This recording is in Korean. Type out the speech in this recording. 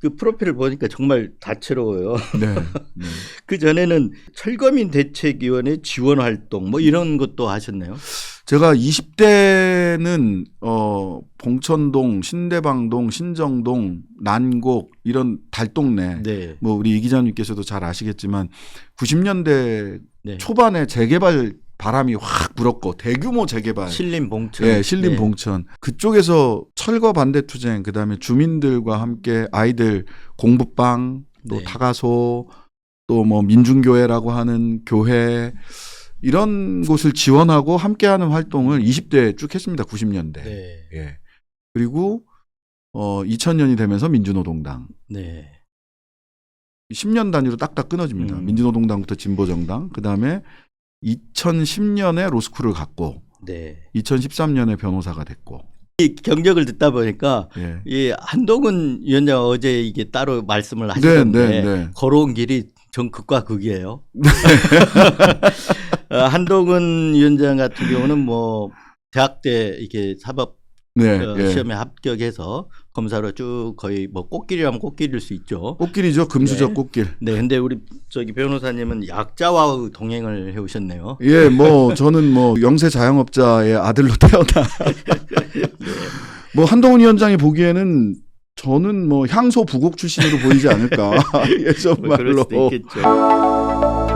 그 프로필을 보니까 정말 다채로워요. 네. 네. 그 전에는 철거민 대책위원회 지원 활동 뭐 이런 것도 하셨네요. 제가 20대는 어 봉천동, 신대방동, 신정동, 난곡 이런 달동네 네. 뭐 우리 이 기자님께서도 잘 아시겠지만 90년대 네. 초반에 재개발 바람이 확 불었고 대규모 재개발 신림 봉천. 예, 신림 네. 봉천 그쪽에서 철거 반대 투쟁 그다음에 주민들과 함께 아이들 공부방 또 네. 타가소 또 뭐 민중교회라고 하는 교회 이런 곳을 지원하고 함께하는 활동을 20대 쭉 했습니다. 90년대. 네. 예. 그리고 어 2000년이 되면서 민주노동당 네. 10년 단위로 딱딱 끊어집니다. 음. 민주노동당부터 진보정당 그다음에 2010년에 로스쿨을 갔고 네. 2013년에 변호사가 됐고 이 경력을 듣다 보니까 예. 이 한동훈 위원장 어제 이게 따로 말씀을 네, 하시던데 네, 네. 걸어온 길이 전 극과 극이에요. 어, 한동훈 위원장 같은 경우는 뭐 대학 때 이게 사법 네, 어, 예. 시험에 합격해서 검사로 쭉 거의 뭐 꽃길이라면 꽃길일 수 있죠. 꽃길이죠. 금수저 네. 꽃길. 네, 근데 우리 저기 변호사님은 약자와 동행을 해오셨네요. 예, 뭐 저는 뭐 영세 자영업자의 아들로 태어나. 뭐 한동훈 위원장이 보기에는 저는 뭐 향소 부곡 출신으로 보이지 않을까. 예, 뭐 그럴 정말로. 수도 있겠죠.